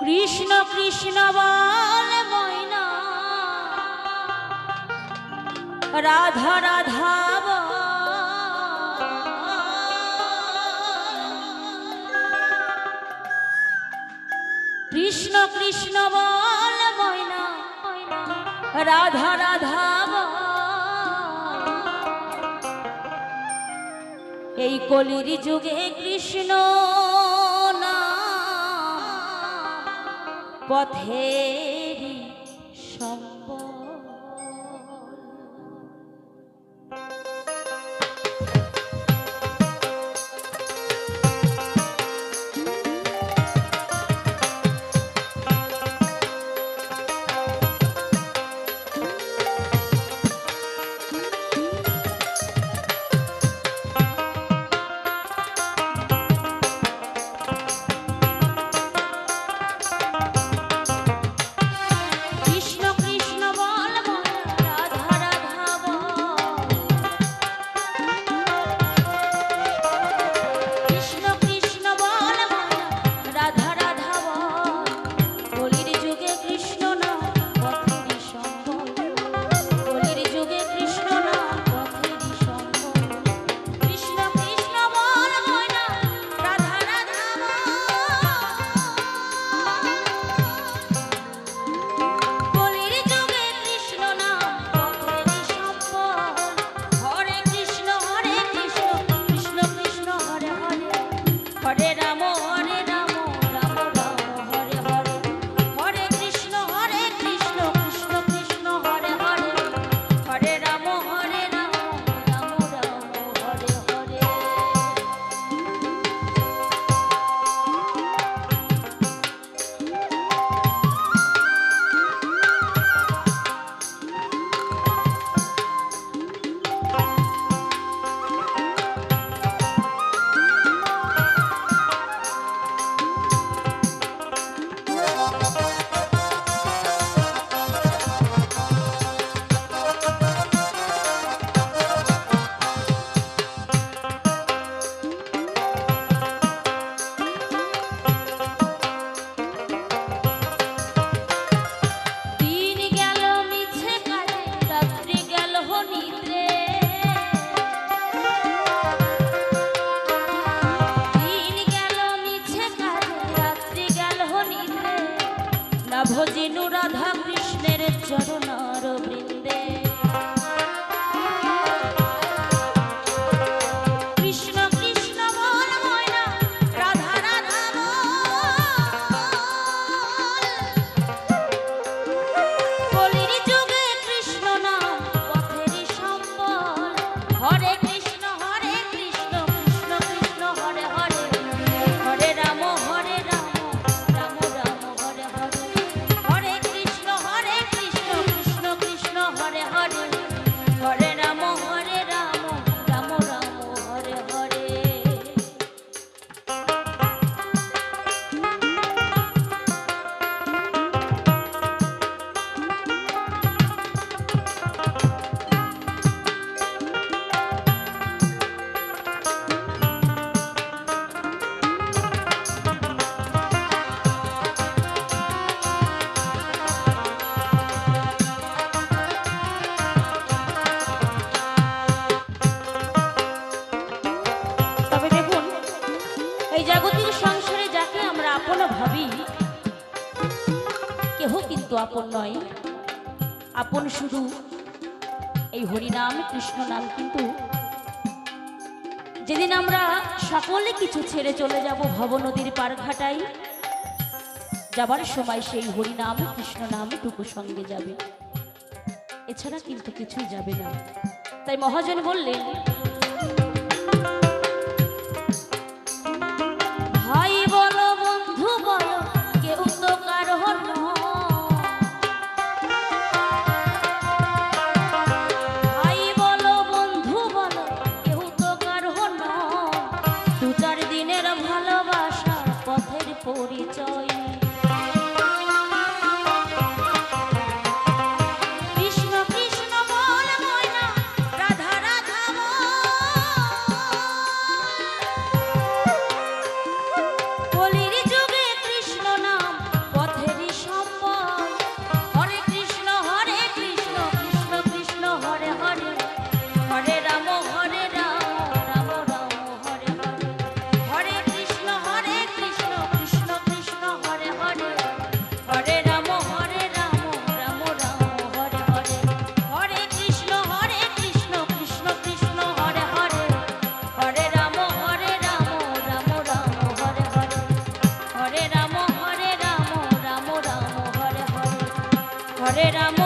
কৃষ্ণ কৃষ্ণ বল ময়না। রাধা রাধা কৃষ্ণ কৃষ্ণ বল ময়না। রাধা রাধা এই কলির যুগে কৃষ্ণ পথের সম্পদ ভজিনু জাগতিক সংসারে যাকে আমরা আপন ভাবি, কেহ কিন্তু আপন নয়। আপন শুধু এই হরিনাম কৃষ্ণ নাম কিন্তু। যেদিন আমরা সকলে কিছু ছেড়ে চলে যাব ভব নদীর পার ঘাটাই যাবার সময় সেই হরিনাম কৃষ্ণ নামটুকু সঙ্গে যাবে। এছাড়া কিন্তু কিছুই যাবে না। তাই মহাজন বললেন হরে রাম